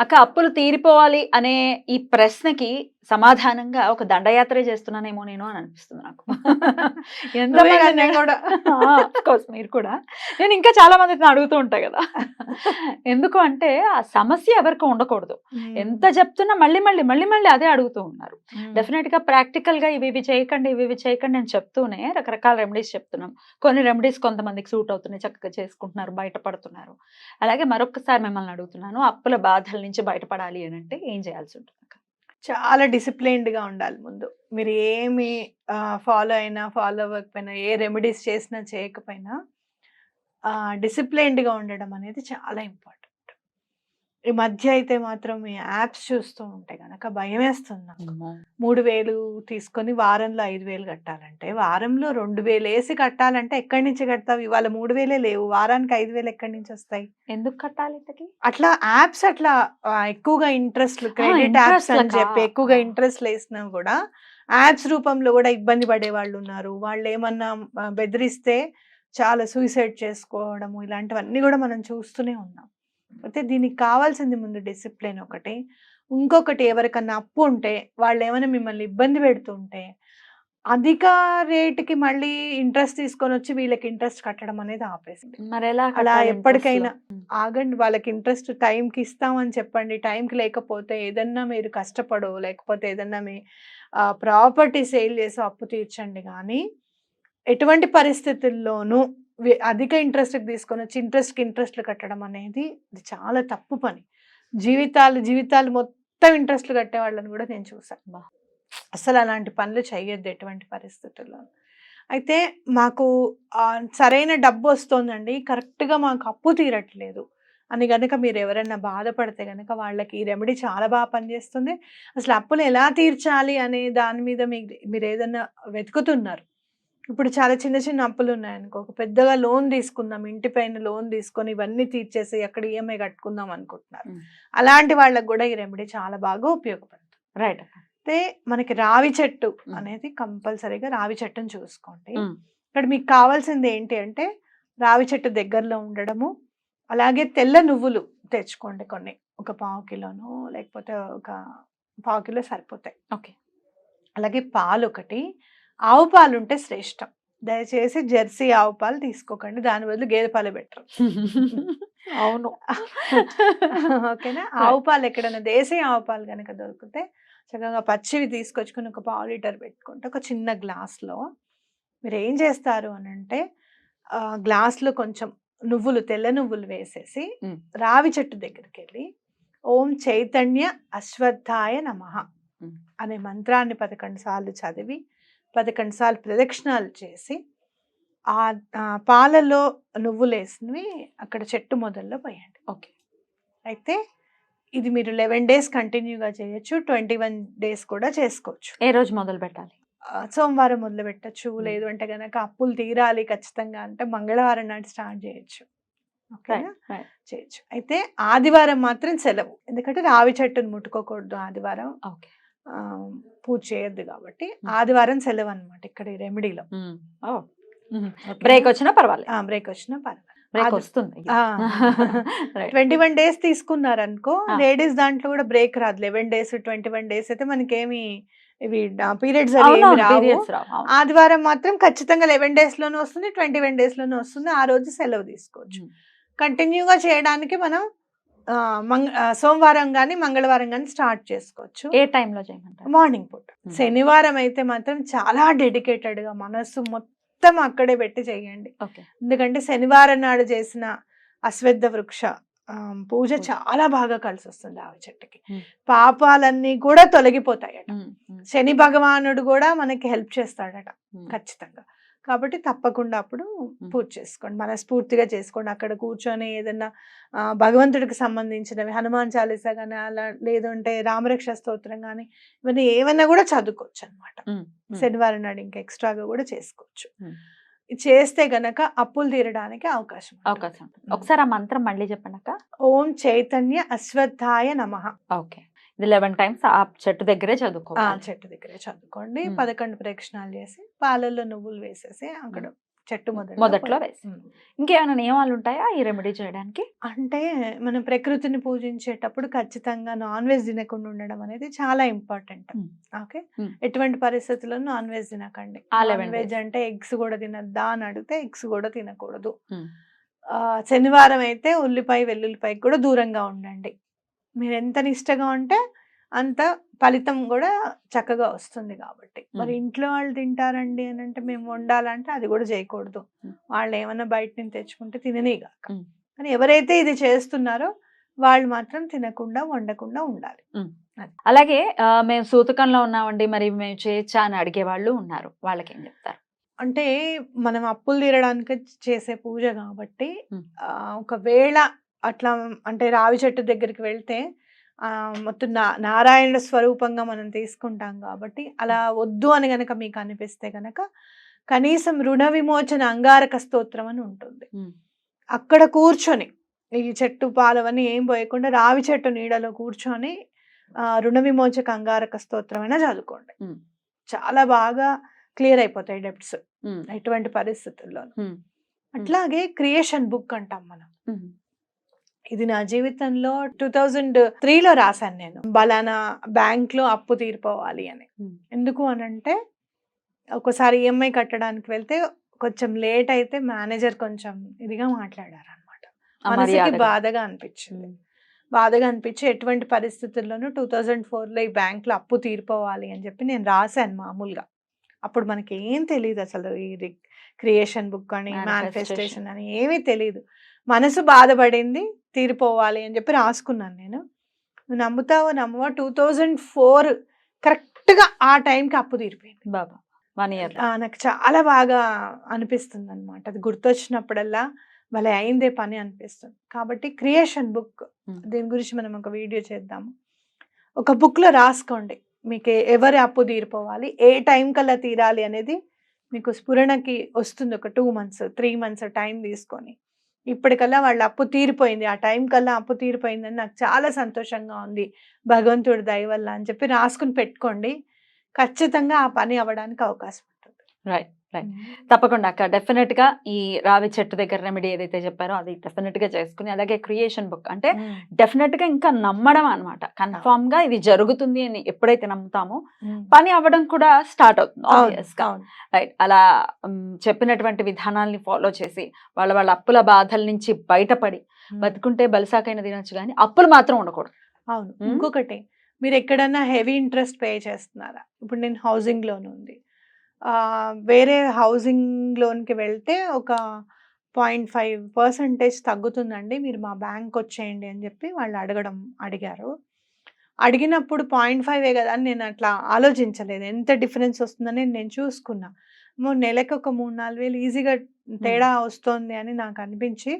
అక్క అప్పులు తీరిపోవాలి అనే ఈ ప్రశ్నకి సమాధానంగా ఒక దండయాత్రే చేస్తున్నానేమో నేను అని అనిపిస్తుంది నాకు. కూడా. కోర్స్ మీరు కూడా. నేను ఇంకా చాలా మందిని అడుగుతూ ఉంటా కదా. ఎందుకు అంటే ఆ సమస్య ఎవరికి ఉండకూడదు. ఎంత చెప్తున్నా మళ్ళీ మళ్ళీ మళ్ళీ మళ్ళీ అదే అడుగుతూ ఉన్నారు. డెఫినెట్గా ప్రాక్టికల్గా ఇవి ఇవి చేయకండి ఇవి ఇవి చేయకండి అని చెప్తూనే రకరకాల రెమెడీస్ చెప్తున్నాం. కొన్ని రెమెడీస్ కొంతమందికి సూట్ అవుతున్నాయి చక్కగా చేసుకుంటున్నారు బయటపడుతున్నారు. అలాగే మరొకసారి మిమ్మల్ని అడుగుతున్నాను అప్పుల బాధల నుంచి బయటపడాలి అని అంటే ఏం చేయాల్సి ఉంటుంది చాలా డిసిప్లైన్డ్గా ఉండాలి ముందు. మీరు ఏమి ఫాలో అయినా ఫాలో అవ్వకపోయినా ఏ రెమెడీస్ చేసినా చేయకపోయినా డిసిప్లైన్డ్గా ఉండడం అనేది చాలా ఇంపార్టెంట్. ఈ మధ్య అయితే మాత్రం ఈ యాప్స్ చూస్తూ ఉంటే గనక భయం వేస్తుంది నాకు. మూడు వేలు తీసుకొని వారంలో ఐదు వేలు కట్టాలంటే వారంలో రెండు వేలు వేసి కట్టాలంటే ఎక్కడి నుంచి కడతావు? ఇవాళ మూడు వేలే లేవు వారానికి ఐదు వేలు ఎక్కడి నుంచి వస్తాయి? ఎందుకు కట్టాలి ఇంతకి? అట్లా యాప్స్ అట్లా ఎక్కువగా ఇంట్రెస్ట్ క్రెడిట్ యాప్స్ అని? చెప్పి ఎక్కువగా ఇంట్రెస్ట్ వేసినా కూడా యాప్స్ రూపంలో కూడా ఇబ్బంది పడే వాళ్ళు ఉన్నారు. వాళ్ళు ఏమన్నా బెదిరిస్తే చాలా సూసైడ్ చేసుకోవడము ఇలాంటివన్నీ కూడా మనం చూస్తూనే ఉన్నాం. అయితే దీనికి కావాల్సింది ముందు డిసిప్లిన్ ఒకటి. ఇంకొకటి ఎవరికన్నా అప్పు ఉంటే వాళ్ళు ఏమైనా మిమ్మల్ని ఇబ్బంది పెడుతుంటే అధిక రేటుకి మళ్ళీ ఇంట్రెస్ట్ తీసుకొని వచ్చి వీళ్ళకి ఇంట్రెస్ట్ కట్టడం అనేది ఆపేసింది. మరి ఎలా అలా ఎప్పటికైనా. ఆగండి వాళ్ళకి ఇంట్రెస్ట్ టైంకి ఇస్తామని చెప్పండి. టైంకి లేకపోతే ఏదన్నా మీరు కష్టపడో లేకపోతే ఏదన్నా మీ ప్రాపర్టీ సేల్ చేసి అప్పు తీర్చండి. కానీ ఎటువంటి పరిస్థితుల్లోనూ అధిక ఇంట్రెస్ట్ తీసుకొని వచ్చి ఇంట్రెస్ట్కి ఇంట్రెస్ట్లు కట్టడం అనేది ఇది చాలా తప్పు పని. జీవితాలు జీవితాలు మొత్తం ఇంట్రెస్ట్లు కట్టే వాళ్ళని కూడా నేను చూసాను బా. అసలు అలాంటి పనులు చేయొద్దు ఎటువంటి పరిస్థితుల్లో. అయితే మాకు సరైన డబ్బు వస్తుందండి. కరెక్ట్గా మాకు అప్పు తీరట్లేదు. అని కనుక మీరు ఎవరైనా బాధపడితే కనుక వాళ్ళకి ఈ రెమెడీ చాలా బాగా పనిచేస్తుంది. అసలు అప్పులు ఎలా తీర్చాలి అనే దాని మీద మీకు మీరు ఏదైనా వెతుకుతున్నారు? ఇప్పుడు చాలా చిన్న చిన్న అప్పులు ఉన్నాయనుకో ఒక పెద్దగా లోన్ తీసుకుందాం ఇంటి పైన లోన్ తీసుకొని ఇవన్నీ తీర్చేసి అక్కడ ఈఎంఐ కట్టుకుందాం అనుకుంటున్నారు. అలాంటి వాళ్ళకి కూడా ఈ రెమెడీ చాలా బాగా ఉపయోగపడుతుంది రైట్. అయితే మనకి రావి చెట్టు. అనేది కంపల్సరీగా రావి చెట్టును చూసుకోండి. ఇక్కడ మీకు కావాల్సింది ఏంటి అంటే రావి చెట్టు దగ్గరలో ఉండడము అలాగే తెల్ల నువ్వులు తెచ్చుకోండి కొన్ని ఒక పావు కిలోను లేకపోతే ఒక పావు కిలో సరిపోతాయి ఓకే అలాగే పాలు ఒకటి ఆవు పాలు ఉంటే శ్రేష్టం. దయచేసి జెర్సీ ఆవు పాలు తీసుకోకండి దాని బదులు గేదె పాలు బెటర్. అవును. ఓకేనా? ఆవు పాలు ఎక్కడైనా దేశీయ ఆవు పాలు కనుక దొరికితే చక్కగా పచ్చివి తీసుకొచ్చుకొని ఒక పావు లీటర్ పెట్టుకుంటే ఒక చిన్న గ్లాస్లో మీరు ఏం చేస్తారు అని అంటే గ్లాస్లో కొంచెం నువ్వులు తెల్ల నువ్వులు వేసేసి. రావి చెట్టు దగ్గరికి వెళ్ళి ఓం చైతన్య అశ్వత్థాయ నమః. అనే మంత్రాన్ని పదకొండు సార్లు చదివి పదకొండు సార్లు ప్రదక్షిణాలు చేసి ఆ పాలలో నువ్వులు వేసినవి అక్కడ చెట్టు మొదల్లో పోయండి. ఓకే. అయితే ఇది మీరు లెవెన్ డేస్ కంటిన్యూగా చేయొచ్చు ట్వంటీ వన్ డేస్ కూడా చేసుకోవచ్చు. ఏ రోజు మొదలు పెట్టాలి? సోమవారం మొదలు పెట్టచ్చు. లేదు అంటే కనుక అప్పులు తీరాలి ఖచ్చితంగా అంటే మంగళవారం నాటి స్టార్ట్ చేయొచ్చు. ఓకేనా? చేయొచ్చు. అయితే ఆదివారం మాత్రం సెలవు. ఎందుకంటే రావి చెట్టును ముట్టుకోకూడదు ఆదివారం. ఓకే. పూజ చేయొద్దు కాబట్టి. ఆదివారం సెలవు అనమాట ఇక్కడ రెమెడీలో. బ్రేక్ వచ్చినా పర్వాలేదు. బ్రేక్ వచ్చినా పర్వాలేదు. బ్రేక్ వస్తుంది. ట్వంటీ వన్ డేస్ తీసుకున్నారనుకో ఆ. లేడీస్ దాంట్లో కూడా బ్రేక్ రాదు. Eleven days twenty one days అయితే మనకేమి ఇవి పీరియడ్స్. ఆదివారం మాత్రం ఖచ్చితంగా లెవెన్ డేస్లోనే వస్తుంది ట్వంటీ వన్ డేస్లోనే వస్తుంది. ఆ రోజు సెలవు తీసుకోవచ్చు. కంటిన్యూగా చేయడానికి మనం మంగ సోమవారం కానీ మంగళవారం కానీ స్టార్ట్ చేసుకోవచ్చు. ఏ టైంలో చేయమంటారు? మార్నింగ్ పూట. శనివారం అయితే మాత్రం చాలా డెడికేటెడ్గా మనస్సు మొత్తం అక్కడే పెట్టి చేయండి. ఎందుకంటే శనివారం నాడు చేసిన అశ్వత్థ వృక్ష పూజ. చాలా బాగా కలిసి వస్తుంది ఆవి చెట్టుకి. పాపాలన్నీ కూడా తొలగిపోతాయట. శని భగవానుడు కూడా మనకి హెల్ప్ చేస్తాడట. ఖచ్చితంగా. కాబట్టి తప్పకుండా అప్పుడు పూజ చేసుకోండి. మనస్ఫూర్తిగా చేసుకోండి. అక్కడ కూర్చొని ఏదైనా ఆ, భగవంతుడికి సంబంధించినవి హనుమాన్ చాలీసా కానీ అలా లేదంటే రామరక్ష స్తోత్రం కానీ ఇవన్నీ ఏమైనా కూడా చదువుకోవచ్చు అనమాట. శనివారం నాడు ఇంకా ఎక్స్ట్రాగా కూడా చేసుకోవచ్చు. చేస్తే గనక అప్పులు తీరడానికి అవకాశం. అవకాశం ఒకసారి ఆ మంత్రం మళ్ళీ చెప్పండి అక్క ఓం చైతన్య అశ్వత్థాయ నమః. ఓకే. లెవెన్ టైమ్స్ ఆ చెట్టు దగ్గరే ఆ చదువుకోవాలి చెట్టు దగ్గరే చదువుకోండి. పదకొండు ప్రదక్షిణాలు చేసి పాలల్లో నువ్వులు వేసేసి అక్కడ చెట్టు మొదట్లో మొదట్లో వేసి. ఇంకేమైనా నియమాలు ఉంటాయా ఈ రెమెడీ చేయడానికి అంటే మనం ప్రకృతిని పూజించేటప్పుడు ఖచ్చితంగా నాన్ వెజ్ తినకుండా ఉండడం అనేది చాలా ఇంపార్టెంట్. ఓకే. ఎటువంటి పరిస్థితుల్లో నాన్ వెజ్ తినకండి ఆ నాన్ 11 వెజ్. అంటే ఎగ్స్ కూడా తినద్దా అని అడిగితే ఎగ్స్ కూడా తినకూడదు. ఆ, శనివారం అయితే ఉల్లిపాయ వెల్లుల్లిపాయ కూడా దూరంగా ఉండండి మీరు ఎంత నిష్టగా ఉంటే అంత ఫలితం కూడా చక్కగా వస్తుంది కాబట్టి మరి. ఇంట్లో వాళ్ళు తింటారండి అని అంటే మేము వండాలంటే అది కూడా చేయకూడదు. వాళ్ళు ఏమైనా బయట నుంచి తెచ్చుకుంటే తిననీగాక. కానీ ఎవరైతే ఇది చేస్తున్నారో వాళ్ళు మాత్రం తినకుండా వండకుండా ఉండాలి. అలాగే మేము సూతకంలో ఉన్నామండి. మరి మేము చేయొచ్చా అని అడిగే వాళ్ళు ఉన్నారు. వాళ్ళకి ఏం చెప్తారు అంటే మనం అప్పులు తీరడానికి చేసే పూజ కాబట్టి ఒకవేళ అట్లా అంటే రావి చెట్టు దగ్గరికి వెళ్తే మొత్తం నా నారాయణ స్వరూపంగా మనం తీసుకుంటాం కాబట్టి అలా వద్దు అని గనక మీకు అనిపిస్తే గనక కనీసం రుణ విమోచన అంగారక స్తోత్రం అని ఉంటుంది. అక్కడ కూర్చొని ఈ చెట్టు పాలవని ఏం పోయకుండా రావి చెట్టు నీడలో కూర్చొని ఆ, రుణ విమోచక అంగారక స్తోత్రం అయినా చదువుకోండి. చాలా బాగా క్లియర్ అయిపోతాయి డెప్ట్స్. ఎటువంటి పరిస్థితుల్లో. అట్లాగే క్రియేషన్ బుక్ అంటాం మనం. ఇది నా జీవితంలో టూ థౌజండ్ త్రీలో రాశాను నేను బలానా బ్యాంక్లో అప్పు తీరిపోవాలి అని. ఎందుకు అని అంటే ఒకసారి ఈఎంఐ కట్టడానికి వెళ్తే కొంచెం లేట్ అయితే మేనేజర్ కొంచెం ఇదిగా మాట్లాడారు అనమాట మనసుకి. బాధగా అనిపించింది. బాధగా అనిపించి ఎటువంటి పరిస్థితుల్లోనూ టూ థౌజండ్ ఫోర్లో ఈ బ్యాంక్లో అప్పు తీరిపోవాలి అని చెప్పి నేను రాశాను మామూలుగా అప్పుడు మనకి ఏం తెలియదు అసలు ఈ క్రియేషన్ బుక్ అని. మేనిఫెస్టేషన్ అని ఏమీ తెలియదు మనసు బాధపడింది తీరిపోవాలి అని చెప్పి రాసుకున్నాను నేను. నువ్వు నమ్ముతావో నమ్మవో టూ థౌజండ్ ఫోర్ కరెక్ట్గా ఆ టైంకి అప్పు తీరిపోయింది. బాబా వన్ ఇయర్ ఆ, నాకు చాలా బాగా అనిపిస్తుంది అనమాట అది గుర్తొచ్చినప్పుడల్లా భలే అయిందే పని అనిపిస్తుంది. కాబట్టి క్రియేషన్ బుక్. దీని గురించి మనం ఒక వీడియో చేద్దాము. ఒక బుక్లో రాసుకోండి. మీకు ఎవరి అప్పు తీరిపోవాలి ఏ టైం కల్లా తీరాలి అనేది మీకు స్ఫురణకి వస్తుంది ఒక two months three months time తీసుకొని. ఇప్పటికల్లా వాళ్ళ అప్పు తీరిపోయింది. ఆ టైం కల్లా అప్పు తీరిపోయిందని నాకు చాలా సంతోషంగా ఉంది. భగవంతుడి దయ వల్ల అని చెప్పి రాసుకుని పెట్టుకోండి. ఖచ్చితంగా ఆ పని అవ్వడానికి అవకాశం ఉంటుంది. రైట్. రైట్ తప్పకుండా అక్క డెఫినెట్గా ఈ రావి చెట్టు దగ్గర రెమెడీ ఏదైతే చెప్పారో అది డెఫినెట్గా చేసుకుని అలాగే క్రియేషన్ బుక్ అంటే డెఫినెట్గా ఇంకా నమ్మడం అనమాట కన్ఫామ్గా ఇది జరుగుతుంది అని ఎప్పుడైతే నమ్ముతామో పని అవ్వడం కూడా స్టార్ట్ అవుతుంది రైట్ అలా చెప్పినటువంటి విధానాల్ని ఫాలో చేసి వాళ్ళ వాళ్ళ అప్పుల బాధల నుంచి బయటపడి బతుకుంటే బలిసాకైనా తినొచ్చు కానీ అప్పులు మాత్రం ఉండకూడదు. అవును. ఇంకొకటి మీరు ఎక్కడన్నా హెవీ ఇంట్రెస్ట్ పే చేస్తున్నారా? ఇప్పుడు నేను హౌసింగ్ లోన్ ఉంది. వేరే హౌసింగ్ లోన్కి వెళ్తే ఒక పాయింట్ ఫైవ్ పర్సంటేజ్ తగ్గుతుందండి. మీరు మా బ్యాంక్ వచ్చేయండి అని చెప్పి వాళ్ళు అడగడం అడిగారు. అడిగినప్పుడు పాయింట్ ఫైవే కదా అని నేను అట్లా ఆలోచించలేదు. ఎంత డిఫరెన్స్ వస్తుందని నేను చూసుకున్నా. నెలకు ఒక మూడు నాలుగు వేలు ఈజీగా తేడా వస్తుంది అని నాకు అనిపించి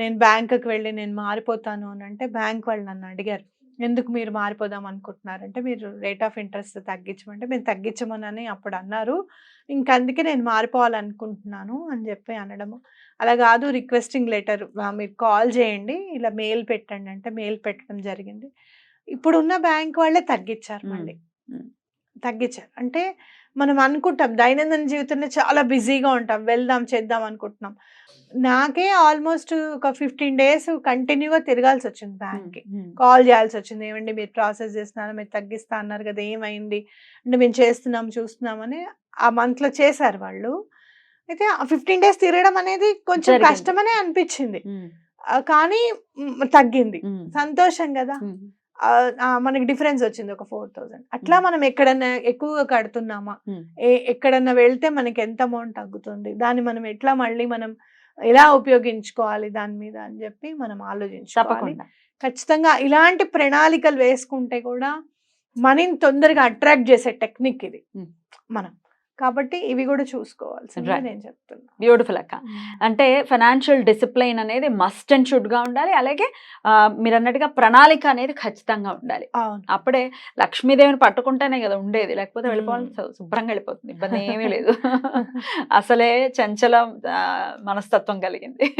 నేను బ్యాంకుకి వెళ్ళి నేను మారిపోతాను అని అంటే బ్యాంక్ వాళ్ళు నన్ను అడిగారు. ఎందుకు మీరు మారిపోదాం అనుకుంటున్నారంటే మీరు రేట్ ఆఫ్ ఇంట్రెస్ట్ తగ్గించమంటే మేము తగ్గించమని అప్పుడు అన్నారు. ఇంక అందుకే నేను మారిపోవాలనుకుంటున్నాను అని చెప్పి అనడము. అలా కాదు రిక్వెస్టింగ్ లెటర్ మీరు కాల్ చేయండి ఇలా మెయిల్ పెట్టండి అంటే మెయిల్ పెట్టడం జరిగింది. ఇప్పుడు ఉన్న బ్యాంక్ వాళ్ళే తగ్గించారు. మళ్ళీ. తగ్గించారు. అంటే మనం అనుకుంటాం దైనందిన జీవితంలో చాలా బిజీగా ఉంటాం వెళ్దాం చేద్దాం అనుకుంటున్నాం. నాకే ఆల్మోస్ట్ ఒక ఫిఫ్టీన్ డేస్ కంటిన్యూగా తిరగాల్సి వచ్చింది బ్యాంక్కి. కాల్ చేయాల్సి వచ్చింది. ఏమండి మీరు ప్రాసెస్ చేస్తున్నారు మీరు తగ్గిస్తా అన్నారు కదా ఏమైంది? అంటే మేము చేస్తున్నాం చూస్తున్నామని ఆ మంత్లో చేశారు వాళ్ళు. అయితే ఆ ఫిఫ్టీన్ డేస్ తిరగడం అనేది కొంచెం. కష్టమనే అనిపించింది. కానీ తగ్గింది. సంతోషం కదా. మనకి డిఫరెన్స్ వచ్చింది ఒక ఫోర్ థౌసండ్. అట్లా. మనం ఎక్కడన్నా ఎక్కువగా కడుతున్నామా? ఎక్కడన్నా వెళ్తే మనకి ఎంత అమౌంట్ తగ్గుతుంది? దాన్ని మనం ఎట్లా మళ్ళీ మనం ఎలా ఉపయోగించుకోవాలి దాని మీద అని చెప్పి మనం ఆలోచించుకోవాలి. ఖచ్చితంగా ఇలాంటి ప్రణాళికలు వేసుకుంటే కూడా మనీని తొందరగా అట్రాక్ట్ చేసే టెక్నిక్ ఇది. మనం. కాబట్టి ఇవి కూడా చూసుకోవాల్సింది Right. నేను చెప్తున్నా. బ్యూటిఫుల్ అక్క. అంటే ఫైనాన్షియల్ డిసిప్లైన్ అనేది మస్ట్ అండ్ షుడ్గా ఉండాలి. అలాగే మీరు అన్నట్టుగా ప్రణాళిక అనేది ఖచ్చితంగా ఉండాలి. అప్పుడే లక్ష్మీదేవిని పట్టుకుంటేనే కదా ఉండేది. లేకపోతే వెళ్ళిపోవాలి. మ్మ్. శు- శుభ్రంగా వెళ్ళిపోతుంది. ఇబ్బంది ఏమీ లేదు. అసలే చంచల మనస్తత్వం కలిగింది.